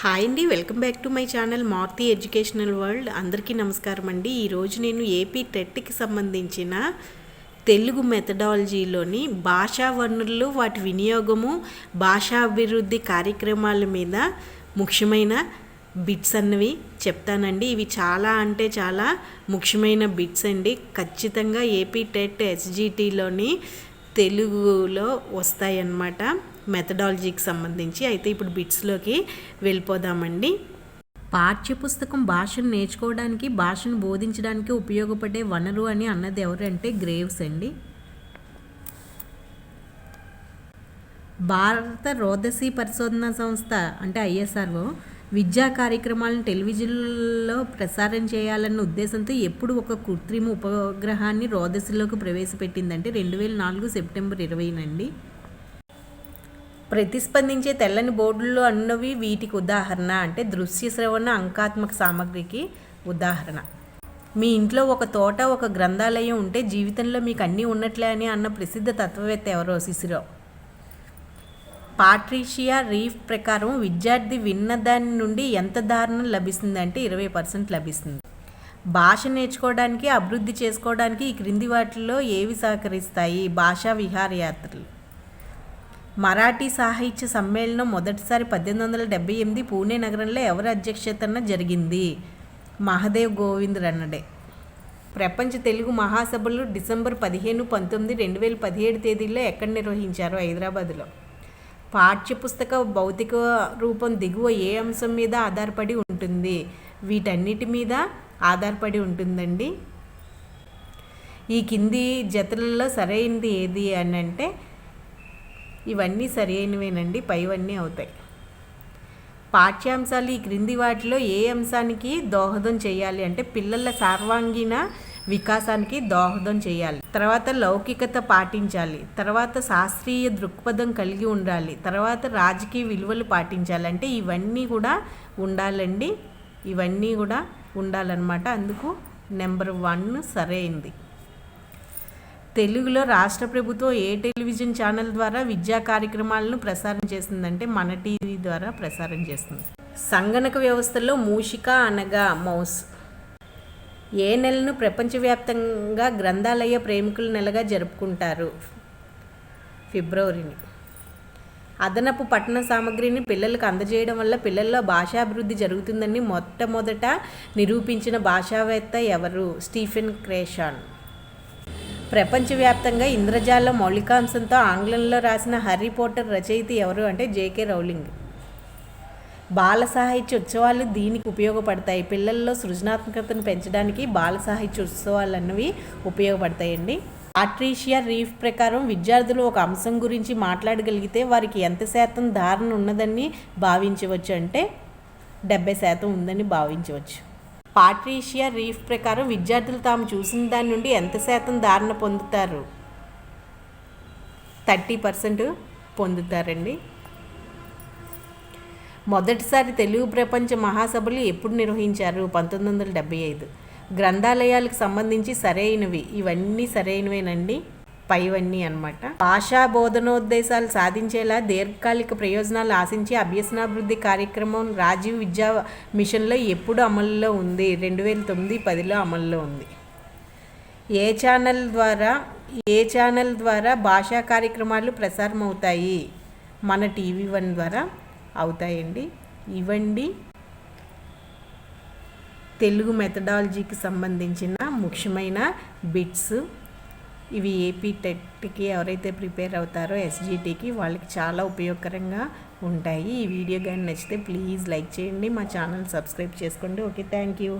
Hi అండి welcome back to my channel Marthi educational world. అందరికీ నమస్కారం అండి. ఈరోజు నేను ఏపీ టెట్కి సంబంధించిన తెలుగు మెథడాలజీలోని భాషా వనరులు వాటి వినియోగము భాషా అభివృద్ధి కార్యక్రమాల మీద ముఖ్యమైన బిట్స్ అన్నవి చెప్తానండి. ఇవి చాలా అంటే చాలా ముఖ్యమైన బిట్స్ అండి. ఖచ్చితంగా ఏపీ టెట్ ఎస్జిటిలోని తెలుగులో వస్తాయన్నమాట. మెథడాలజీకి సంబంధించి అయితే ఇప్పుడు బిట్స్లోకి వెళ్ళిపోదామండి. పాఠ్యపుస్తకం భాషను నేర్చుకోవడానికి భాషను బోధించడానికి ఉపయోగపడే వనరు అని అన్నది ఎవరంటే గ్రేవ్స్ అండి. భారత రోదసీ పరిశోధన సంస్థ అంటే ఐఎస్ఆర్ఓ విద్యా కార్యక్రమాలను టెలివిజన్లో ప్రసారం చేయాలన్న ఉద్దేశంతో ఎప్పుడు ఒక కృత్రిమ ఉపగ్రహాన్ని రోదసిలోకి ప్రవేశపెట్టిందంటే రెండు వేల నాలుగు సెప్టెంబర్ ఇరవైనండి. ప్రతిస్పందించే తెల్లని బోర్డుల్లో అన్నవి వీటికి ఉదాహరణ అంటే దృశ్య శ్రవణ అంకాత్మక సామగ్రికి ఉదాహరణ. మీ ఇంట్లో ఒక తోట ఒక గ్రంథాలయం ఉంటే జీవితంలో మీకు అన్నీ ఉన్నట్లే అని అన్న ప్రసిద్ధ తత్వవేత్త ఎవరో శిశిరో. పాట్రిషియా రీఫ్ ప్రకారం విద్యార్థి విన్న దాని నుండి ఎంత దారుణం లభిస్తుంది అంటే ఇరవై పర్సెంట్ లభిస్తుంది. భాష నేర్చుకోవడానికి అభివృద్ధి చేసుకోవడానికి ఈ క్రింది వాటిల్లో ఏవి సహకరిస్తాయి? భాషా విహారయాత్రలు. మరాఠీ సాహిత్య సమ్మేళనం మొదటిసారి పద్దెనిమిది వందల డెబ్బై ఎనిమిది పూణే నగరంలో ఎవరి అధ్యక్షతన జరిగింది? మహదేవ్ గోవింద్ రన్నడే. ప్రపంచ తెలుగు మహాసభలు డిసెంబర్ పదిహేను పంతొమ్మిది రెండు వేల పదిహేడు తేదీల్లో ఎక్కడ నిర్వహించారు హైదరాబాద్లో? పాఠ్యపుస్తక భౌతిక రూపం దిగువ ఏ అంశం మీద ఆధారపడి ఉంటుంది? వీటన్నిటి మీద ఆధారపడి ఉంటుందండి. ఈ కింది జతలలో సరైనది ఏది అని అంటే ఇవన్నీ సరైనవేనండి పైవన్నీ అవుతాయి. పాఠ్యాంశాలు ఈ క్రింది వాటిలో ఏ అంశానికి దోహదం చేయాలి అంటే పిల్లల సర్వాంగీణ వికాసానికి దోహదం చేయాలి. తర్వాత లౌకికత పాటించాలి. తర్వాత శాస్త్రీయ దృక్పథం కలిగి ఉండాలి. తర్వాత రాజకీయ విలువలు పాటించాలి. అంటే ఇవన్నీ కూడా ఉండాలండి. ఇవన్నీ కూడా ఉండాలన్నమాట. అందుకు నెంబర్ వన్ సరైంది. తెలుగులో రాష్ట్ర ప్రభుత్వం ఏ టెలివిజన్ ఛానల్ ద్వారా విద్యా కార్యక్రమాలను ప్రసారం చేస్తుందంటే మన టీవీ ద్వారా ప్రసారం చేస్తుంది. సంగణక వ్యవస్థలో మూషిక అనగా మౌస్. ఏ నెలను ప్రపంచవ్యాప్తంగా గ్రంథాలయ ప్రేమికుల నెలగా జరుపుకుంటారు? ఫిబ్రవరిని. అదనపు పఠన సామగ్రిని పిల్లలకు అందజేయడం వల్ల పిల్లల్లో భాషాభివృద్ధి జరుగుతుందని మొట్టమొదట నిరూపించిన భాషావేత్త ఎవరు? Stephen Krashen. ప్రపంచవ్యాప్తంగా ఇంద్రజాల మౌలికాంశంతో ఆంగ్లంలో రాసిన హ్యారీ పోటర్ రచయిత ఎవరు అంటే జేకే రౌలింగ్. బాల సాహిత్య ఉత్సవాలు దీనికి ఉపయోగపడతాయి. పిల్లల్లో సృజనాత్మకతను పెంచడానికి బాల సాహిత్య ఉత్సవాలు అన్నవి ఉపయోగపడతాయండి. ఆట్రీషియా రీఫ్ ప్రకారం విద్యార్థులు ఒక అంశం గురించి మాట్లాడగలిగితే వారికి ఎంత శాతం ధారణ ఉన్నదని భావించవచ్చు అంటే డెబ్బై శాతం ఉందని భావించవచ్చు. పాట్రీషియా రీఫ్ ప్రకారం విద్యార్థులు తాము చూసిన దాని నుండి ఎంత శాతం ధారణ పొందుతారు? థర్టీ పర్సెంట్ పొందుతారండి. మొదటిసారి తెలుగు ప్రపంచ మహాసభలు ఎప్పుడు నిర్వహించారు? పంతొమ్మిది వందల డెబ్బై ఐదు. గ్రంథాలయాలకు సంబంధించి సరైనవి. ఇవన్నీ సరైనవేనండి? పైవన్నీ అనమాట భాషా బోధనోద్దేశాలు సాధించేలా దీర్ఘకాలిక ప్రయోజనాలు ఆశించి అభ్యసనాభివృద్ధి కార్యక్రమం రాజీవ్ విద్యా మిషన్లో ఎప్పుడు అమల్లో ఉంది? రెండు వేల తొమ్మిది పదిలో అమల్లో ఉంది. ఏ ఛానల్ ద్వారా ఏ ఛానల్ ద్వారా భాషా కార్యక్రమాలు ప్రసారం అవుతాయి మన టీవీ వన్ ద్వారా. అవుతాయండి. ఇవండి తెలుగు మెథడాలజీకి సంబంధించిన ముఖ్యమైన బిట్స్ ఇవి ఏపీ టెట్కి ఎవరైతే ప్రిపేర్ అవుతారో ఎస్జిటికి వాళ్ళకి చాలా ఉపయోగకరంగా ఉంటాయి. ఈ వీడియో కానీ నచ్చితే ప్లీజ్ లైక్ చేయండి. మా ఛానల్ సబ్స్క్రైబ్ చేసుకోండి. Okay thank you